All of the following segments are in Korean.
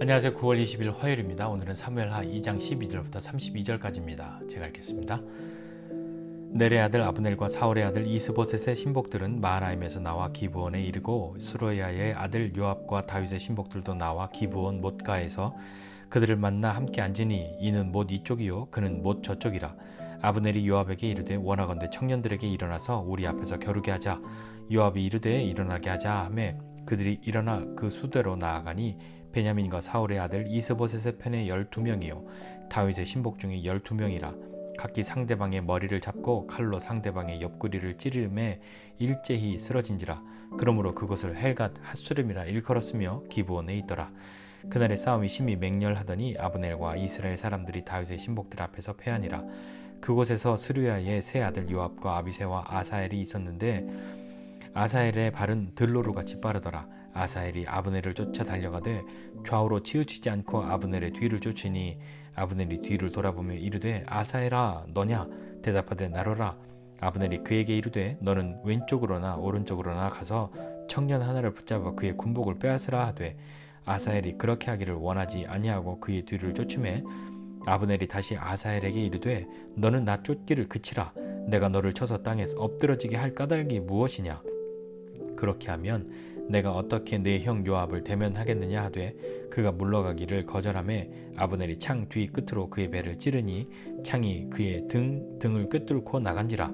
안녕하세요. 9월 20일 화요일입니다. 오늘은 사무엘하 2장 12절부터 32절까지입니다. 제가 읽겠습니다. 넬의 아들 아브넬과 사울의 아들 이스보셋의 신복들은 마하나임에서 나와 기브온에 이르고 수로야의 아들 요압과 다윗의 신복들도 나와 기브온 못가에서 그들을 만나 함께 앉으니 이는 못 이쪽이요 그는 못 저쪽이라 아브넬이 요압에게 이르되 원하건대 청년들에게 일어나서 우리 앞에서 겨루게 하자 요압이 이르되 일어나게 하자 하매 그들이 일어나 그 수대로 나아가니 베냐민과 사울의 아들 이스보셋의 편에 열두 명이요. 다윗의 신복 중에 열두 명이라 각기 상대방의 머리를 잡고 칼로 상대방의 옆구리를 찌르매 일제히 쓰러진지라. 그러므로 그것을 헬갓 핫수름이라 일컬었으며 기브온에 있더라. 그날의 싸움이 심히 맹렬하더니 아브넬과 이스라엘 사람들이 다윗의 신복들 앞에서 패하니라. 그곳에서 스루야의 세 아들 요압과 아비세와 아사엘이 있었는데 아사엘의 발은 들로루 같이 빠르더라. 아사엘이 아브넬을 쫓아 달려가되 좌우로 치우치지 않고 아브넬의 뒤를 쫓으니 아브넬이 뒤를 돌아보며 이르되 아사엘아 너냐? 대답하되 나로라. 아브넬이 그에게 이르되 너는 왼쪽으로나 오른쪽으로나 가서 청년 하나를 붙잡아 그의 군복을 빼앗으라 하되 아사엘이 그렇게 하기를 원하지 아니하고 그의 뒤를 쫓음에 아브넬이 다시 아사엘에게 이르되 너는 나 쫓기를 그치라. 내가 너를 쳐서 땅에 엎드러지게 할 까닭이 무엇이냐 그렇게 하면 내가 어떻게 내 형 요압을 대면하겠느냐 하되 그가 물러가기를 거절하매 아브넬이 창 뒤 끝으로 그의 배를 찌르니 창이 그의 등 등을 꿰뚫고 나간지라.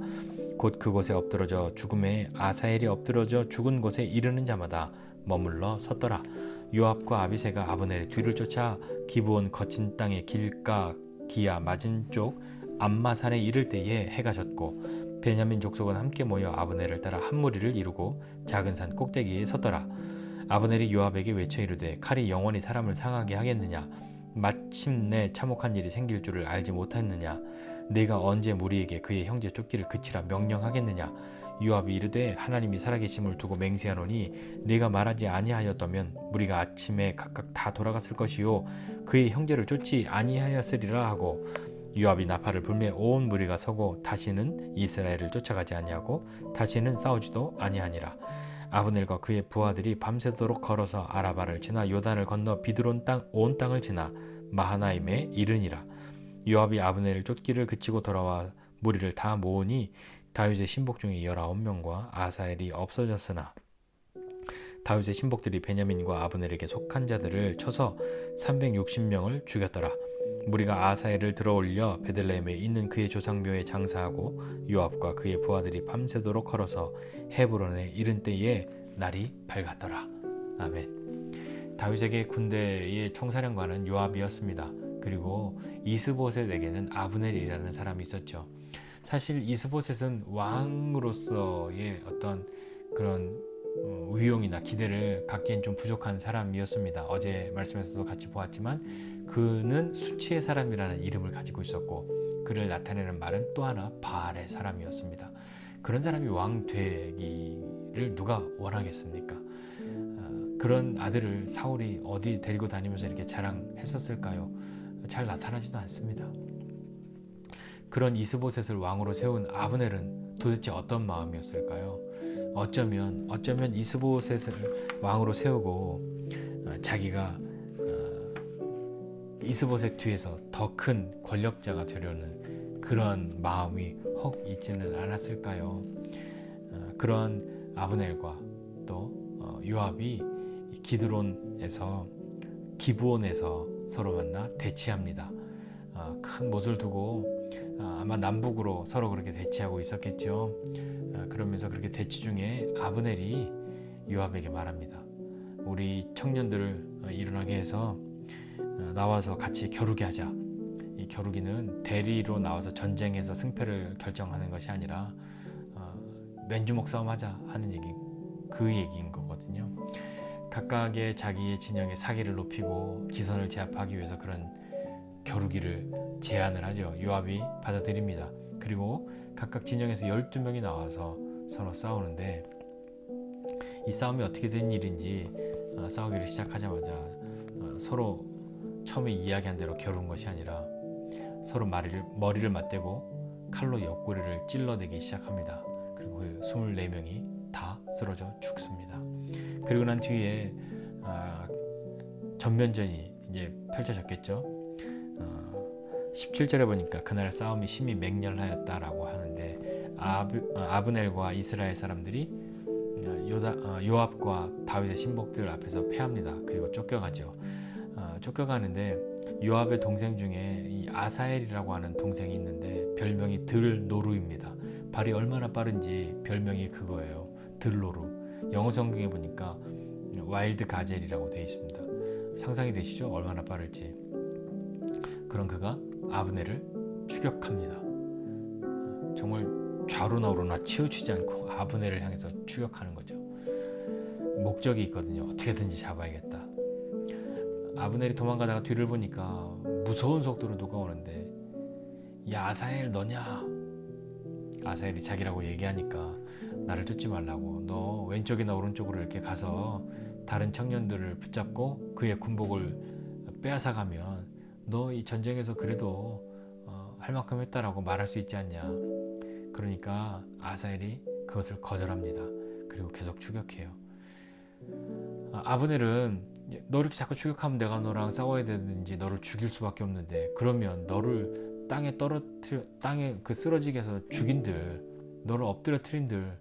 곧 그곳에 엎드러져 죽음에 아사엘이 엎드러져 죽은 곳에 이르는 자마다 머물러 섰더라. 요압과 아비세가 아브넬의 뒤를 쫓아 기브온 거친 땅의 길가 기아 맞은 쪽 암마산에 이를 때에 해가 졌고 베냐민 족속은 함께 모여 아브넬을 따라 한 무리를 이루고 작은 산 꼭대기에 섰더라. 아브넬이 요압에게 외쳐 이르되 칼이 영원히 사람을 상하게 하겠느냐? 마침내 참혹한 일이 생길 줄을 알지 못했느냐? 내가 언제 무리에게 그의 형제 쫓기를 그치라 명령하겠느냐? 요압이 이르되 하나님이 살아계심을 두고 맹세하노니 네가 말하지 아니하였다면 무리가 아침에 각각 다 돌아갔을 것이요 그의 형제를 쫓지 아니하였으리라 하고 요압이 나팔을 불매 온 무리가 서고 다시는 이스라엘을 쫓아가지 아니하고 다시는 싸우지도 아니하니라. 아브넬과 그의 부하들이 밤새도록 걸어서 아라바를 지나 요단을 건너 비드론 땅 온 땅을 지나 마하나임에 이르니라. 요압이 아브넬을 쫓기를 그치고 돌아와 무리를 다 모으니 다윗의 신복 중에 열아홉 명과 아사엘이 없어졌으나 다윗의 신복들이 베냐민과 아브넬에게 속한 자들을 쳐서 360명을 죽였더라. 무리가 아사엘을 들어올려 베들레헴에 있는 그의 조상묘에 장사하고 요압과 그의 부하들이 밤새도록 걸어서 헤브론에 이른 때에 날이 밝았더라. 아멘. 다윗에게 군대의 총사령관은 요압이었습니다. 그리고 이스보셋에게는 아브넬이라는 사람이 있었죠. 사실 이스보셋은 왕으로서의 어떤 그런 어, 위용이나 기대를 갖기엔 좀 부족한 사람이었습니다. 어제 말씀에서도 같이 보았지만 그는 수치의 사람이라는 이름을 가지고 있었고 그를 나타내는 말은 또 하나 바알의 사람이었습니다. 그런 사람이 왕 되기를 누가 원하겠습니까? 어, 그런 아들을 사울이 어디 데리고 다니면서 이렇게 자랑했었을까요? 잘 나타나지도 않습니다. 그런 이스보셋을 왕으로 세운 아브넬은 도대체 어떤 마음이었을까요? 어쩌면 어쩌면 이스보셋을 왕으로 세우고 어, 자기가 어, 이스보셋 뒤에서 더 큰 권력자가 되려는 그런 마음이 혹 있지는 않았을까요? 어, 그런 아브넬과 또 요압이 기드론에서 기브온에서 서로 만나 대치합니다. 큰 못을 두고 아마 남북으로 서로 그렇게 대치하고 있었겠죠. 그러면서 그렇게 대치 중에 아브넬이 요압에게 말합니다. 우리 청년들을 어, 일어나게 해서 어, 나와서 같이 겨루게 하자. 이 겨루기는 대리로 나와서 전쟁에서 승패를 결정하는 것이 아니라 어, 맨주먹 싸움하자 하는 얘기 그 얘기인 거거든요. 각각의 자기의 진영의 사기를 높이고 기선을 제압하기 위해서 그런 겨루기를 제안을 하죠. 요압이 받아들입니다. 그리고 각각 진영에서 12명이 나와서 서로 싸우는데 이 싸움이 어떻게 된 일인지 어, 싸우기를 시작하자마자 어, 서로 처음에 이야기한 대로 겨룬 것이 아니라 서로 머리를, 머리를 맞대고 칼로 옆구리를 찔러대기 시작합니다. 그리고 그 24명이 다 쓰러져 죽습니다. 그리고 난 뒤에 어, 전면전이 이제 펼쳐졌겠죠. 어, 17절에 보니까 그날 싸움이 심히 맹렬하였다라고 하는데 아브, 어, 아브넬과 이스라엘 사람들이 어, 요다, 어, 요압과 다윗의 신복들 앞에서 패합니다. 그리고 쫓겨가죠. 어, 쫓겨가는데 요압의 동생 중에 이 아사엘이라고 하는 동생이 있는데 별명이 들노루입니다. 발이 얼마나 빠른지 별명이 그거예요. 들노루. 영어 성경에 보니까 와일드 가젤이라고 되어 있습니다. 상상이 되시죠? 얼마나 빠를지. 그런 그가 아브넬을 추격합니다. 정말 좌로나 우로나 치우치지 않고 아브넬을 향해서 추격하는 거죠. 목적이 있거든요. 어떻게든지 잡아야겠다. 아브넬이 도망가다가 뒤를 보니까 무서운 속도로 누가 오는데 야 아사엘 너냐? 아사엘이 자기라고 얘기하니까 나를 쫓지 말라고 너 왼쪽이나 오른쪽으로 이렇게 가서 다른 청년들을 붙잡고 그의 군복을 빼앗아 가면 너 이 전쟁에서 그래도 어, 할 만큼 했다라고 말할 수 있지 않냐. 그러니까 아사엘이 그것을 거절합니다. 그리고 계속 추격해요. 아, 아브넬은 너 이렇게 자꾸 추격하면 내가 너랑 싸워야 되든지 너를 죽일 수밖에 없는데 그러면 너를 땅에 떨어뜨려 땅에 그 쓰러지게 해서 죽인들 너를 엎드려뜨린들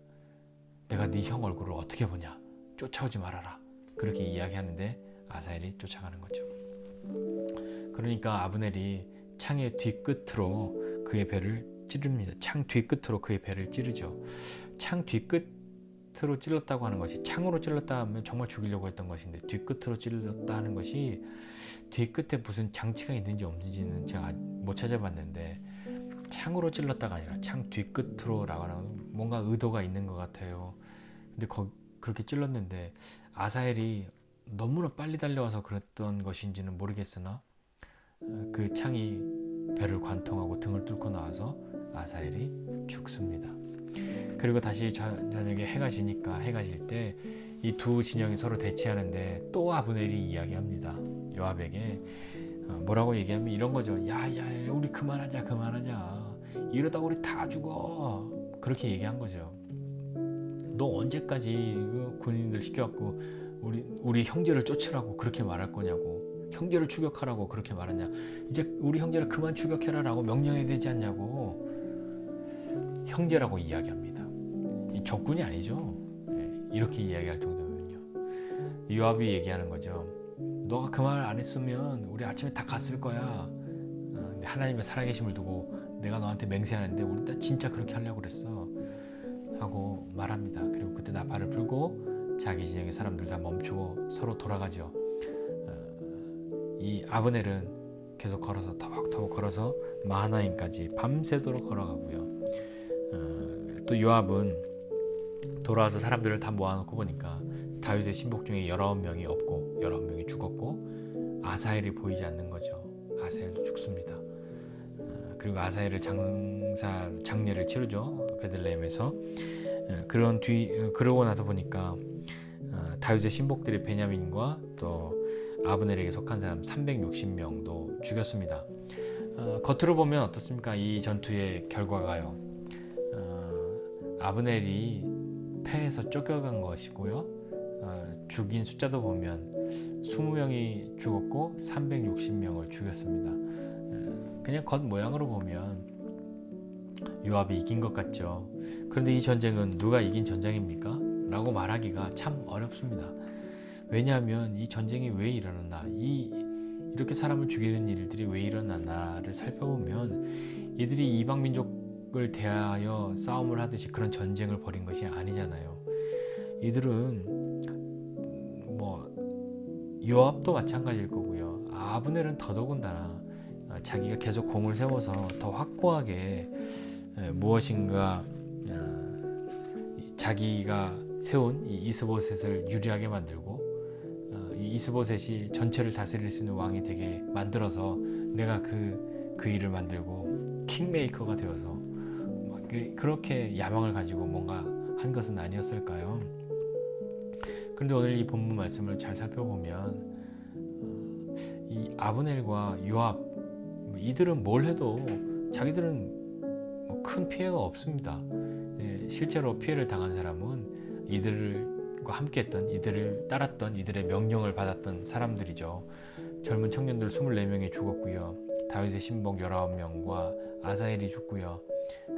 내가 네 형 얼굴을 어떻게 보냐 쫓아오지 말아라 그렇게 이야기하는데 아사엘이 쫓아가는 거죠. 그러니까 아브넬이 창의 뒤끝으로 그의 배를 찌릅니다. 창 뒤끝으로 그의 배를 찌르죠. 창 뒤끝으로 찔렀다고 하는 것이 창으로 찔렀다 하면 정말 죽이려고 했던 것인데 뒤끝으로 찔렀다 하는 것이 뒤끝에 무슨 장치가 있는지 없는지는 제가 못 찾아봤는데 창으로 찔렀다가 아니라 창 뒤끝으로라고 하는 뭔가 의도가 있는 것 같아요. 근데 거, 그렇게 찔렀는데 아사엘이 너무나 빨리 달려와서 그랬던 것인지는 모르겠으나 어, 그 창이 배를 관통하고 등을 뚫고 나와서 아사엘이 죽습니다. 그리고 다시 저- 저녁에 해가 지니까 해가 질 때 이 두 진영이 서로 대치하는데 또 아브넬이 이야기합니다. 요압에게 어, 뭐라고 얘기하면 이런 거죠. 야야 우리 그만하자 그만하자. 이러다 우리 다 죽어. 그렇게 얘기한 거죠. 너 언제까지 그 군인들 시켜갖고 우리 우리 형제를 쫓으라고 그렇게 말할 거냐고. 형제를 추격하라고 그렇게 말하냐. 이제 우리 형제를 그만 추격해라라고 명령해야 되지 않냐고. 형제라고 이야기합니다. 이 적군이 아니죠. 예, 이렇게 이야기할 정도면요. 요압이 얘기하는 거죠. 너가 그 말 안 했으면 우리 아침에 다 갔을 거야. 어, 근데 하나님의 살아계심을 두고 내가 너한테 맹세하는데 우리 다 진짜 그렇게 하려고 그랬어. 하고 말합니다. 그리고 그때 나팔을 불고 자기 진영의 사람들 다 멈추고 서로 돌아가죠. 어, 이 아브넬은 계속 걸어서 터벅터벅 걸어서 마하나임까지 밤새도록 걸어가고요. 어, 또 요압은 돌아와서 사람들을 다 모아놓고 보니까 다윗의 신복 중에 19명이 없고 19명이 죽었고 아사엘이 보이지 않는 거죠. 아사엘도 죽습니다. 어, 그리고 아사엘을 장사 장례를 치르죠. 베들레헴에서 어, 그런 뒤 어, 그러고 나서 보니까 어, 다윗의 신복들이 베냐민과 또 아브넬에게 속한 사람 360명도 죽였습니다. 어, 겉으로 보면 어떻습니까? 이 전투의 결과가요. 어, 아브넬이 패해서 쫓겨간 것이고요. 어, 죽인 숫자도 보면 20명이 죽었고 360명을 죽였습니다. 어, 그냥 겉 모양으로 보면 요압이 이긴 것 같죠. 그런데 이 전쟁은 누가 이긴 전쟁입니까? 라고 말하기가 참 어렵습니다. 왜냐하면 이 전쟁이 왜 일어났나, 이 이렇게 사람을 죽이는 일들이 왜 일어났나를 살펴보면 이들이 이방 민족을 대하여 싸움을 하듯이 그런 전쟁을 벌인 것이 아니잖아요. 이들은 뭐 요압도 마찬가지일 거고요. 아브넬은 더더군다나 어, 자기가 계속 공을 세워서 더 확고하게 에, 무엇인가 어, 이 자기가 세운 이 이스보셋을 유리하게 만들고 어, 이 이스보셋이 전체를 다스릴 수 있는 왕이 되게 만들어서 내가 그 그 일을 만들고 킹메이커가 되어서 막 그- 그렇게 야망을 가지고 뭔가 한 것은 아니었을까요? 그런데 오늘 이 본문 말씀을 잘 살펴보면 어, 이 아브넬과 요압 뭐 이들은 뭘 해도 자기들은 뭐 큰 피해가 없습니다. 네, 실제로 피해를 당한 사람은 이들을 함께했던 이들을 따랐던 이들의 명령을 받았던 사람들이죠. 젊은 청년들 24명이 죽었고요. 다윗의 신복 19명과 아사엘이 죽고요.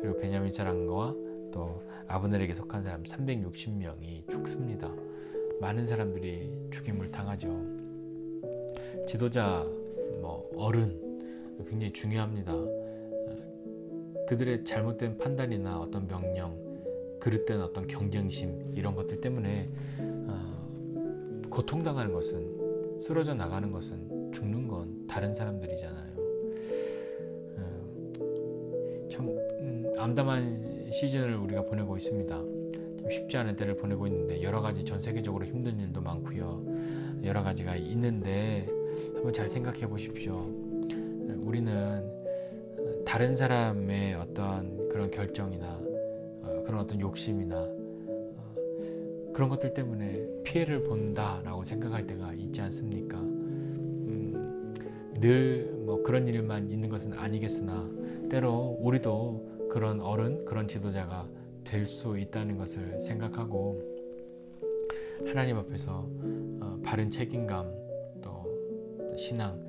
그리고 베냐민 사람과 또 아브넬에게 속한 사람 360명이 죽습니다. 많은 사람들이 죽임을 당하죠. 지도자, 뭐 어른 굉장히 중요합니다. 그들의 잘못된 판단이나 어떤 명령, 그릇된 어떤 경쟁심 이런 것들 때문에 어, 고통당하는 것은 쓰러져 나가는 것은 죽는 건 다른 사람들이잖아요. 어, 참 음, 암담한 시즌을 우리가 보내고 있습니다. 좀 쉽지 않은 때를 보내고 있는데 여러 가지 전 세계적으로 힘든 일도 많고요. 여러 가지가 있는데 한번 잘 생각해 보십시오. 우리는 다른 사람의 어떤 그런 결정이나 어, 그런 어떤 욕심이나 어, 그런 것들 때문에 피해를 본다라고 생각할 때가 있지 않습니까? 음, 늘뭐 그런 일만 있는 것은 아니겠으나 때로 우리도 그런 어른, 그런 지도자가 될 수 있다는 것을 생각하고 하나님 앞에서 어, 바른 책임감 또 신앙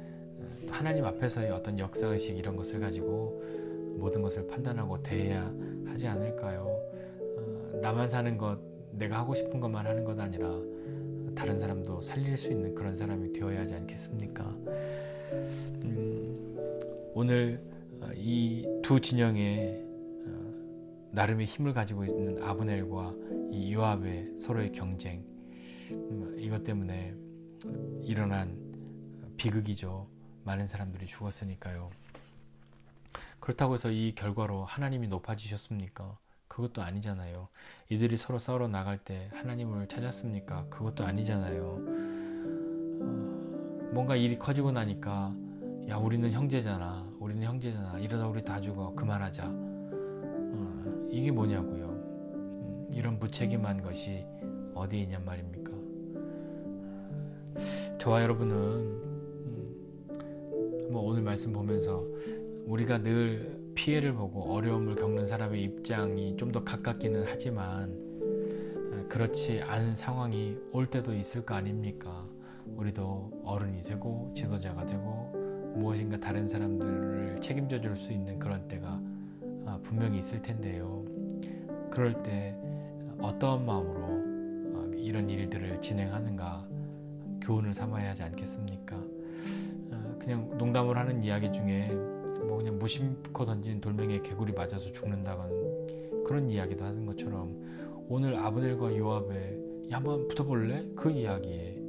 하나님 앞에서의 어떤 역사의식 이런 것을 가지고 모든 것을 판단하고 대해야 하지 않을까요? 어, 나만 사는 것, 내가 하고 싶은 것만 하는 것 아니라 다른 사람도 살릴 수 있는 그런 사람이 되어야 하지 않겠습니까? 음, 오늘 어, 이두 진영의 어, 나름의 힘을 가지고 있는 아브넬과 이 요압의 서로의 경쟁 음, 이것 때문에 일어난 비극이죠. 많은 사람들이 죽었으니까요. 그렇다고 해서 이 결과로 하나님이 높아지셨습니까? 그것도 아니잖아요. 이들이 서로 싸우러 나갈 때 하나님을 찾았습니까? 그것도 아니잖아요. 어, 뭔가 일이 커지고 나니까 야 우리는 형제잖아, 우리는 형제잖아. 이러다 우리 다 죽어. 그만하자. 어, 이게 뭐냐고요. 음, 이런 무책임한 것이 어디에 있냔 말입니까? 저와 여러분은 뭐 오늘 말씀 보면서 우리가 늘 피해를 보고 어려움을 겪는 사람의 입장이 좀 더 가깝기는 하지만 어, 그렇지 않은 상황이 올 때도 있을 거 아닙니까? 우리도 어른이 되고 지도자가 되고 무엇인가 다른 사람들을 책임져 줄 수 있는 그런 때가 아, 분명히 있을 텐데요. 그럴 때 어떠한 마음으로 어, 이런 일들을 진행하는가 교훈을 삼아야 하지 않겠습니까? 그냥 농담을 하는 이야기 중에 뭐 그냥 무심코 던진 돌멩이에 개구리 맞아서 죽는다는 그런 이야기도 하는 것처럼 오늘 아브넬과 요압의 야 한번 붙어볼래? 그 이야기에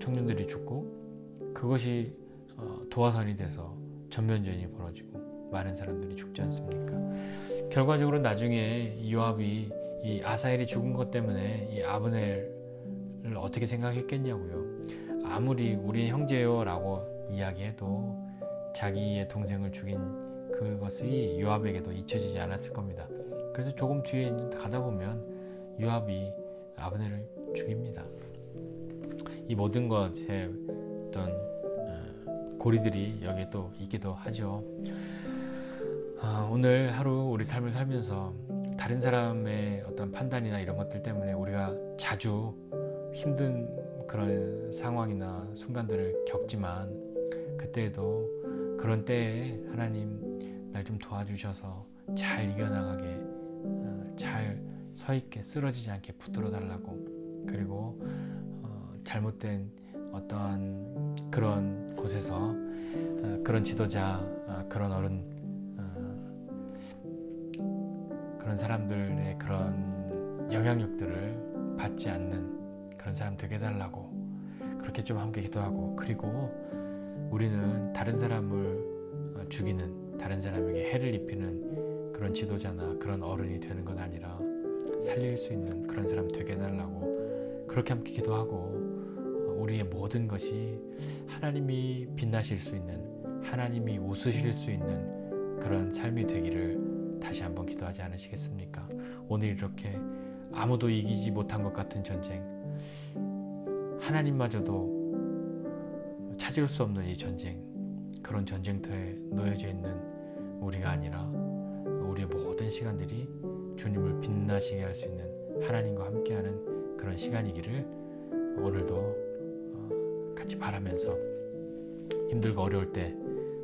청년들이 죽고 그것이 어, 도화선이 돼서 전면전이 벌어지고 많은 사람들이 죽지 않습니까? 결과적으로 나중에 요압이 이 아사엘이 죽은 것 때문에 이 아브넬을 어떻게 생각했겠냐고요. 아무리 우리 형제요라고 이야기해도 자기의 동생을 죽인 그것이 요압에게도 잊혀지지 않았을 겁니다. 그래서 조금 뒤에 가다 보면 요압이 아브넬을 죽입니다. 이 모든 것의 어떤 어, 고리들이 여기에 또 있기도 하죠. 아, 오늘 하루 우리 삶을 살면서 다른 사람의 어떤 판단이나 이런 것들 때문에 우리가 자주 힘든 그런 상황이나 순간들을 겪지만 그때에도 그런 때에 하나님 날 좀 도와주셔서 잘 이겨나가게 어, 잘서 있게 쓰러지지 않게 붙들어 달라고. 그리고 어, 잘못된 어떠한 그런 곳에서 어, 그런 지도자 어, 그런 어른 어, 그런 사람들의 그런 영향력들을 받지 않는 그런 사람 되게 해달라고. 그렇게 좀 함께 기도하고 그리고 우리는 다른 사람을 어, 죽이는 다른 사람에게 해를 입히는 그런 지도자나 그런 어른이 되는 건 아니라 살릴 수 있는 그런 사람 되게 해달라고 그렇게 함께 기도하고 어, 우리의 모든 것이 하나님이 빛나실 수 있는 하나님이 웃으실 수 있는 그런 삶이 되기를 다시 한번 기도하지 않으시겠습니까? 오늘 이렇게 아무도 이기지 못한 것 같은 전쟁, 하나님마저도 찾을 수 없는 이 전쟁, 그런 전쟁터에 놓여져 있는 우리가 아니라 우리의 모든 시간들이 주님을 빛나시게 할 수 있는 하나님과 함께하는 그런 시간이기를 오늘도 어, 같이 바라면서 힘들고 어려울 때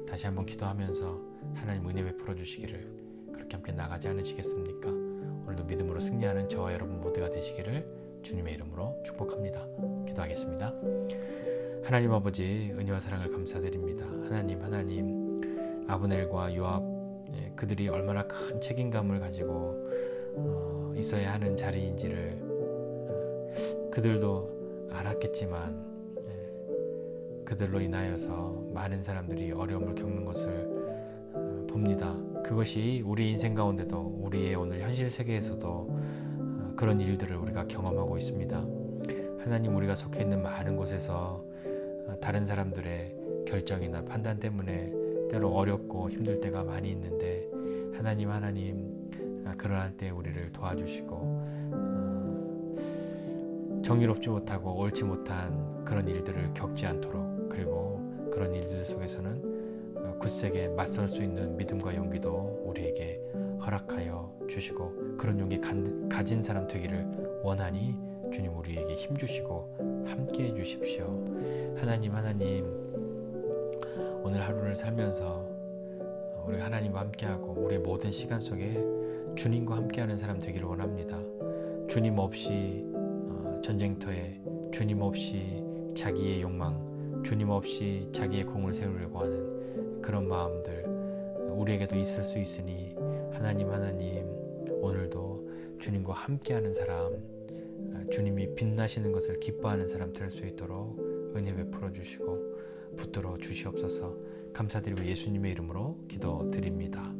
다시 한번 기도하면서 하나님 은혜 베풀어 주시기를 그렇게 함께 나가지 않으시겠습니까? 오늘도 믿음으로 승리하는 저와 여러분 모두가 되시기를 주님의 이름으로 축복합니다. 기도하겠습니다. 하나님 아버지 은혜와 사랑을 감사드립니다. 하나님 하나님 아브넬과 요압 예, 그들이 얼마나 큰 책임감을 가지고 어, 있어야 하는 자리인지를 어, 그들도 알았겠지만 예, 그들로 인하여서 많은 사람들이 어려움을 겪는 것을 어, 봅니다. 그것이 우리 인생 가운데도 우리의 오늘 현실 세계에서도 어, 그런 일들을 우리가 경험하고 있습니다. 하나님 우리가 속해 있는 많은 곳에서 어, 다른 사람들의 결정이나 판단 때문에 때로 어렵고 힘들 때가 많이 있는데 하나님 하나님 아, 그러한 때 우리를 도와주시고 어, 정의롭지 못하고 옳지 못한 그런 일들을 겪지 않도록 그리고 그런 일들 속에서는 어, 굳세게 맞설 수 있는 믿음과 용기도 우리에게 허락하여 주시고 그런 용기 간- 가진 사람 되기를 원하니 주님 우리에게 힘 주시고 함께 해 주십시오. 하나님 하나님 오늘 하루를 살면서 우리 하나님과 함께하고 우리의 모든 시간 속에 주님과 함께하는 사람 되기를 원합니다. 주님 없이 어, 전쟁터에 주님 없이 자기의 욕망, 주님 없이 자기의 공을 세우려고 하는 그런 마음들 우리에게도 있을 수 있으니 하나님 하나님 오늘도 주님과 함께하는 사람 어, 주님이 빛나시는 것을 기뻐하는 사람 될 수 있도록 은혜 베풀어 주시고 붙들어 주시옵소서 감사드리고 예수님의 이름으로 기도드립니다.